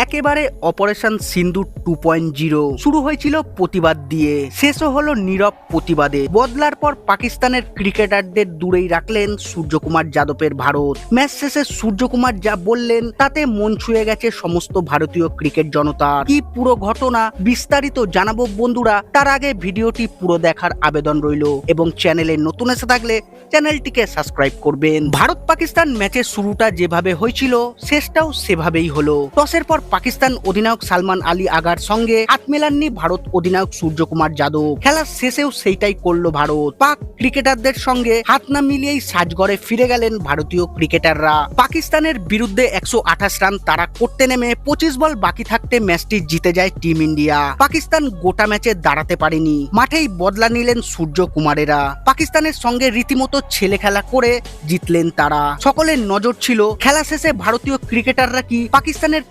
একেবারে operation Sindoor two point zero শুরু হয়েছিল প্রতিবাদ দিয়ে। শেষও হলো নীরব প্রতিবাদে। বদলার পর পাকিস্তানের ক্রিকেটারদের দূরেই রাখলেন সূর্যকুমার যাদবের ভারত। ম্যাচ শেষে সূর্যকুমার যা বললেন, তাতে মন ছুঁয়ে গেছে সমস্ত ভারতীয় ক্রিকেট জনতার কি পুরো ঘটনা বিস্তারিত জানাব বন্ধুরা, তার আগে ভিডিওটি পুরো দেখার আবেদন রইল এবং চ্যানেলে নতুন এসে থাকলে চ্যানেলটিকে সাবস্ক্রাইব করবেন। ভারত পাকিস্তান ম্যাচের শুরুটা যেভাবে হয়েছিল, শেষটাও সেভাবেই হলো। টসের পর পাকিস্তান অধিনায়ক সালমান আলী আগার সঙ্গে হাত মেলাননি ভারত অধিনায়ক সূর্যকুমার যাদব। খেলার শেষেও সেইটাই করল ভারত। পাক ক্রিকেটারদের সঙ্গে হাত না মিলিয়েই সাজগড়ে ফিরে গেলেন ভারতীয় ক্রিকেটাররা। পাকিস্তানের বিরুদ্ধে একশো আঠাশ রান তারা করতে নেমে পঁচিশ বল বাকি থাকতে ম্যাচটি জিতে যায় টিম ইন্ডিয়া। পাকিস্তান গোটা ম্যাচে দাঁড়াতে পারেনি। মাঠেই বদলা নিলেন সূর্য কুমারেরা পাকিস্তানের সঙ্গে রীতিমতো ছেলে খেলা করে জিতলেন তারা। সকলের নজর ছিল, খেলা শেষে ভারতীয় ক্রিকেটাররা কি পাকিস্তানের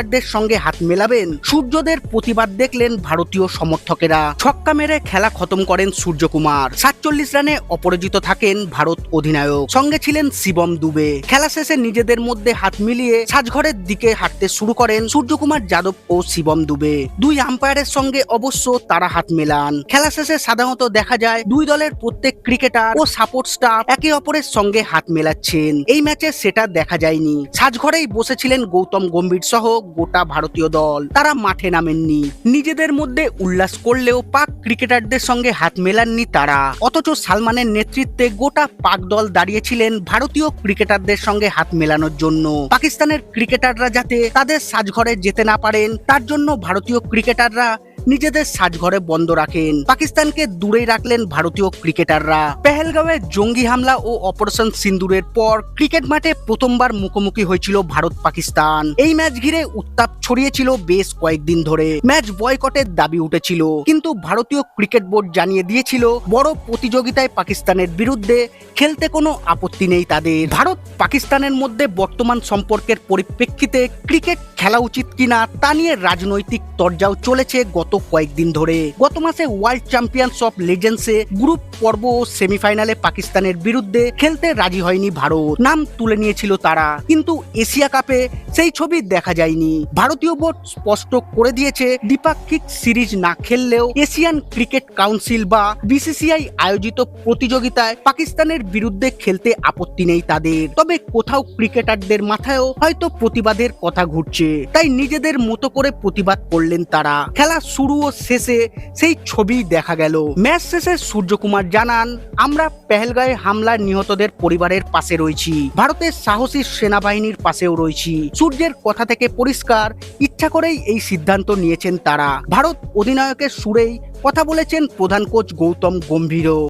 ক্রিকেটারদের সঙ্গে হাত মেলাবেন সূর্যদের প্রতিবাদ দেখলেন ভারতীয় সমর্থকেরা। ছক্কা মেরে খেলা খতম করেন সূর্যকুমার। সাতচল্লিশ রানে অপরাজিত থাকেন ভারত অধিনায়ক। সঙ্গে ছিলেন শিবম দুবে। খেলা শেষে নিজেদের মধ্যে হাত মিলিয়ে সাজঘরের দিকে হাঁটতে শুরু করেন সূর্যকুমার যাদব ও শিবম দুবে। দুই আম্পায়ারের সঙ্গে অবশ্য তারা হাত মেলান। খেলা শেষে সাধারণত দেখা যায় দুই দলের প্রত্যেক ক্রিকেটার ও সাপোর্ট স্টাফ একে অপরের সঙ্গে হাত মেলাচ্ছেন। এই ম্যাচে সেটা দেখা যায়নি। সাজঘরেই বসেছিলেন গৌতম গম্ভীর সহ গোটা ভারতীয় দল। তারা মাঠে নামেননি। নিজেদের মধ্যে উল্লাস করলেও পাক ক্রিকেটারদের সঙ্গে হাত মেলাননি তারা। অথচ সালমানের নেতৃত্বে গোটা পাক দল দাঁড়িয়েছিলেন ভারতীয় ক্রিকেটারদের সঙ্গে হাত মেলানোর জন্য। পাকিস্তানের ক্রিকেটাররা যাতে তাদের সাজঘরে যেতে না পারেন, তার জন্য ভারতীয় ক্রিকেটাররা নিজেদের সাজঘরে বন্ধ রাখেন। পাকিস্তানকে দূরেই রাখলেন ভারতীয় ক্রিকেটাররা। পেহেলগাঁওয়ে জঙ্গি হামলা ও অপারেশন সিন্দুরের পর ক্রিকেট মাঠে প্রথমবার মুখোমুখি হয়েছিল ভারত পাকিস্তান। এই ম্যাচ ঘিরে উত্তাপ ছড়িয়েছিল বেশ কয়েকদিন ধরে। ম্যাচ বয়কটের দাবি উঠেছিল। কিন্তু ভারতীয় ক্রিকেট বোর্ড জানিয়ে দিয়েছিল, বড় প্রতিযোগিতায় পাকিস্তানের বিরুদ্ধে খেলতে কোনো আপত্তি নেই তাদের। ভারত পাকিস্তানের মধ্যে বর্তমান সম্পর্কের পরিপ্রেক্ষিতে ক্রিকেট খেলা উচিত কিনা তা নিয়ে রাজনৈতিক তরজাও চলেছে গত কয়েকদিন ধরে। গত মাসে ওয়ার্ল্ড চ্যাম্পিয়ন্স অফ লেজেন্ডসে গ্রুপ পর্ব ও সেমিফাইনালে পাকিস্তানের বিরুদ্ধে খেলতে রাজি হয়নি ভারত। নাম তুলে নিয়েছিল তারা। কিন্তু এশিয়া কাপে সেই ছবি দেখা যায়নি। ভারতীয় বোর্ড স্পষ্ট করে দিয়েছে, দ্বিপাক্ষিক সিরিজ না খেললেও এশিয়ান ক্রিকেট কাউন্সিল বা বিসিসিআই আয়োজিত প্রতিযোগিতায় পাকিস্তানের বিরুদ্ধে খেলতে আপত্তি নেই তাদের। তবে কোথাও ক্রিকেটারদের মাথায়ও হয়তো প্রতিবাদের কথা ঘুরছে। তাই নিজেদের মতো করে প্রতিবাদ করলেন তারা। খেলা শুরু ও শেষে সেই ছবি দেখা গেল। ম্যাচ শেষে সূর্যকুমার জানান, আমরা পেহেলগাঁয়ে হামলার নিহতদের পরিবারের পাশে রয়েছি। ভারতের সাহসী সেনাবাহিনীর পাশেও রয়েছি। সূর্যের কথা থেকে পরিষ্কার, ইচ্ছা করেই এই সিদ্ধান্ত নিয়েছেন তারা। ভারত অধিনায়কের সুরেই কথা বলেছেন প্রধান কোচ গৌতম গম্ভীরও।